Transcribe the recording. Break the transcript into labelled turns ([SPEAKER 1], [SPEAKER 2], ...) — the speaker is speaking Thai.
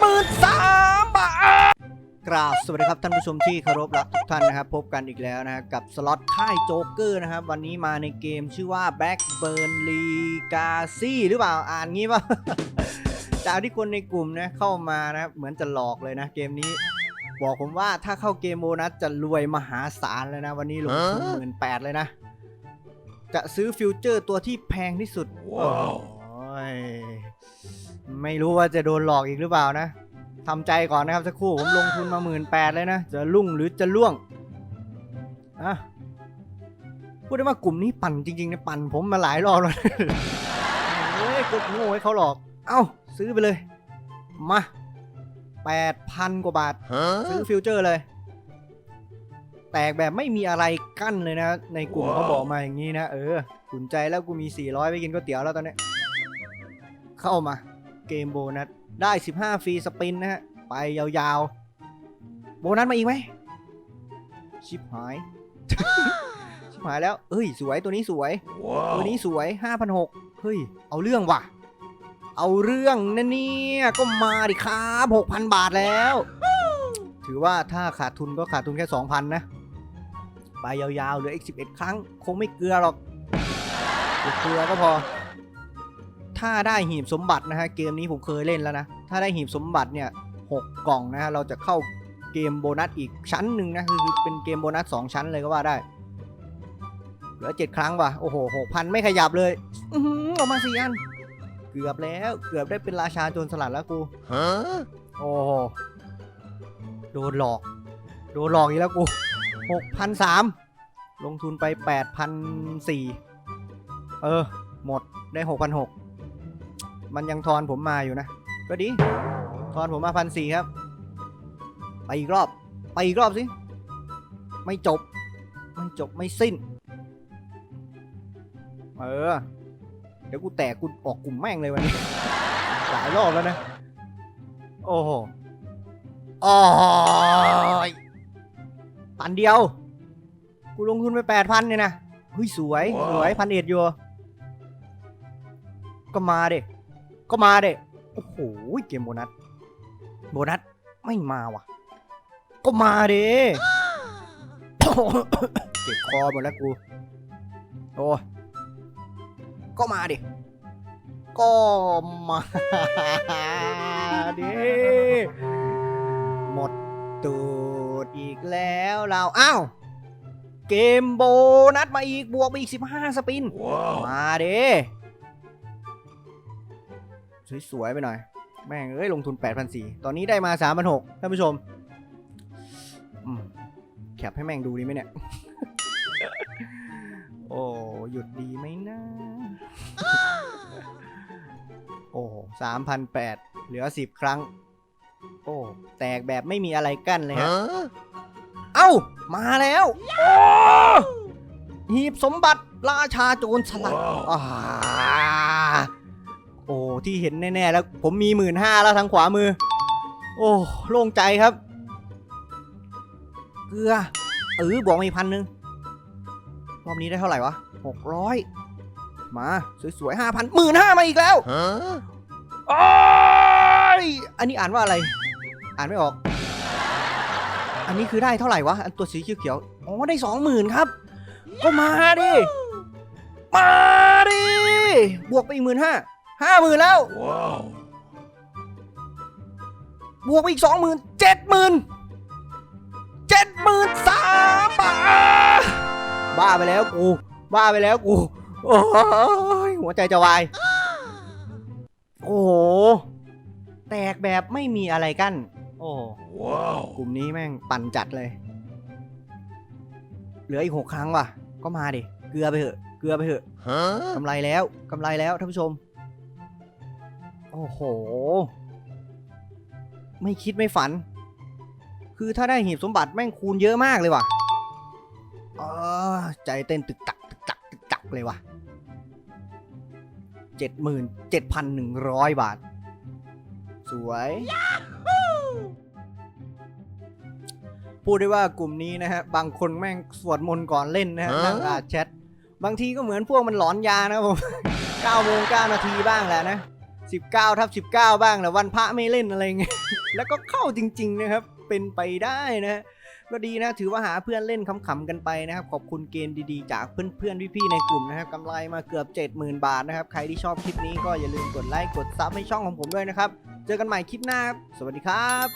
[SPEAKER 1] หมื่นสามบาทกราบสวัสดีครับท่านผู้ชมที่เคารพรักทุกท่านนะครับ พบกันอีกแล้วนะครับกับสล็อตค่ายโจ๊กเกอร์นะครับ วันนี้มาในเกมชื่อว่า Blackburn Legacy หรือเปล่าอ่านงี้ป่ะจากที่คนในกลุ่มนะเข้ามานะครับเหมือนจะหลอกเลยนะเกมนี้ บอกผมว่าถ้าเข้าเกมโบนัสจะรวยมหาศาลเลยนะ วันนี้ลงทุนหมื่นแปดเลยนะ จะซื้อฟิวเจอร์ตัวที่แพงที่สุด
[SPEAKER 2] ว้าว
[SPEAKER 1] โอ้ย ไม่รู้ว่าจะโดนหลอกอีกหรือเปล่านะทำใจก่อนนะครับสักครู่ผมลงทุนมาหมื่นแปดเลยนะ จะลุ่งหรือจะล่วงอะพูดได้ว่ากลุ่มนี้ปั่นจริงๆนะปั่นผมมาหลายรอบแล้วเฮ้ยกดโง่ให้เขาหลอก เอ้า ซื้อไปเลย มาแปดพันกว่าบาท ซื้อ
[SPEAKER 2] Huh?
[SPEAKER 1] ฟิวเจอร์เลย แตกแบบไม่มีอะไรกั้นเลยนะ ในกลุ่ม
[SPEAKER 2] ว้าว
[SPEAKER 1] เขาบอกมาอย่างนี้นะ เออขุนใจแล้วกูมี 400 ไปกินก๋วยเตี๋ยวแล้วตอนนี้ เข้ามา เกมโบนัส ได้ 15 ฟรีสปินนะฮะ ไปยาวๆ โบนัสมาอีกไหม ชิบหาย ชิบหายแล้ว เอ้ย สวยตัวนี้สวย ตัวนี้
[SPEAKER 2] Wow.
[SPEAKER 1] สวย 5,600 เฮ้ย เอาเรื่องว่ะ เอาเรื่องนะเนี่ย ก็มาดิครับ 6,000 บาทแล้ว ถือว่าถ้าขาดทุนก็ขาดทุนแค่ 2,000 นะ ไปยาวๆ เหลืออีก 11 ครั้ง คงไม่เกลือหรอกเกลือก็พอ ถ้าได้หีบสมบัตินะฮะเกมนี้ผมเคยเล่นแล้วนะ ถ้าได้หีบสมบัติเนี่ย6กล่องนะฮะเราจะเข้าเกมโบนัสอีกชั้นหนึ่งนะคือเป็นเกมโบนัส2ชั้นเลยก็ว่าได้เหลือ7ครั้งว่ะโอ้โห6,000ไม่ขยับเลยอื้อหือออกมาสี่อันเกือบแล้วเกือบได้เป็นราชาโจรสลัดแล้วกู
[SPEAKER 2] Huh?
[SPEAKER 1] โอ้โหโดนหลอกโดนหลอกอีกแล้วกูหกพันสามลงทุนไปแปดพันสี่เออ หมดได้หกพันหก มันยังทอนผมมาอยู่นะ ก็ดี ทอนผมมาพันสี่ครับ ไปอีกรอบ ไปอีกรอบสิ ไม่จบ ไม่จบไม่สิ้น เออ เดี๋ยวกูแตกกูออกกลุ่มแม่งเลยวันนี้ หลายรอบแล้วนะ โอ้โหโอ้ยพันเดียว กูลงทุนไปแปดพันเนี่ยนะ เฮ้ย สวย สวยพันเอ็ดอยู่ ก็มาเด็ ก็มาเด็โอ้โหเกมโบนัส โบนัสไม่มาว่ะ ก็มาเด้ เจ็บคอหมดแล้วกู โอ้ยก็มาดิ ก็มาดิ หมดตูดอีกแล้วเราอ้าว เกมโบนัสมาอีกบวกไปอีก 15 สปิน
[SPEAKER 2] Wow.
[SPEAKER 1] มาเด้ สวยๆไปหน่อย แม่งเอ้ยลงทุน 8,400 ตอนนี้ได้มา 3,600 ท่านผู้ชมอืมแคปให้แม่งดูดีไหมเนี่ย โอ้หยุดดีไหมนะ โอ้สามพันแปดเหลือสิบครั้ง โอ้ แตกแบบไม่มีอะไรกั้นเลยฮะ
[SPEAKER 2] Huh?
[SPEAKER 1] เอ้า มาแล้วโอ้หีบสมบัติราชาโจรสลัด
[SPEAKER 2] Wow.
[SPEAKER 1] อ่าโอ้ ที่เห็นแน่ๆแล้วผมมีหมื่นห้าแล้วทางขวามือ โอ้โล่งใจครับ เกลือเออบวกมาอีกพันหนึ่งรอบนี้ได้เท่าไหร่วะหกร้อยมาสวยๆห้าพันหมื่นห้ามาอีกแล้ว
[SPEAKER 2] Huh?
[SPEAKER 1] โอ้ยอันนี้อ่านว่าอะไร อ่านไม่ออก อันนี้คือได้เท่าไหร่วะอันตัวสีเขียวๆอ๋อได้สองหมื่นครับ ก็มาดิ มาดิ บวกไปอีกหมื่นห้า ห้าหมื่นแล้ว
[SPEAKER 2] Wow.
[SPEAKER 1] บวกไปอีกสองหมื่นเจ็ดหมื่นเจ็ดหมื่นสามบาทบ้าไปแล้วกู บ้าไปแล้วกูโอ้ยหัวใจจะวาย โอ้โห แตกแบบไม่มีอะไรกั้น โอ้
[SPEAKER 2] Wow.
[SPEAKER 1] กลุ่มนี้แม่งปั่นจัดเลย เหลืออีกหกครั้งว่ะ ก็มาดิ เกลือไปเถอะ เกลือไปเถอะ
[SPEAKER 2] Huh?
[SPEAKER 1] กำไรแล้วกำไรแล้วท่านผู้ชมโอ้โห ไม่คิดไม่ฝัน คือถ้าได้หีบสมบัติแม่งคูณเยอะมากเลยว่ะเออใจเต้นตึกตักตึกตักตึกตักเลยว่ะเจ็ดหมื่นเจ็ดพันหนึ่งร้อยบาท สวย พูดได้ว่ากลุ่มนี้นะฮะ บางคนแม่งสวดมนต์ก่อนเล่นนะฮะ
[SPEAKER 2] ฮะ
[SPEAKER 1] นั่งอ่านแชท บางทีก็เหมือนพวกมันหลอนยานะครับผม9โมง9นาทีบ้างแหละนะ 19ทับ19 บ้างแต่วันพระไม่เล่นอะไรเงี้ยแล้วก็เข้าจริง ๆ นะครับ เป็นไปได้นะฮะก็ดีนะถือว่าหาเพื่อนเล่นขำๆกันไปนะครับ ขอบคุณเกมดีๆ จากเพื่อนๆพี่ๆในกลุ่มนะครับกำไรมาเกือบ 70,000 บาทนะครับ ใครที่ชอบคลิปนี้ก็อย่าลืมกดไลค์กดซับให้ช่องของผมด้วยนะครับ เจอกันใหม่คลิปหน้าครับสวัสดีครับ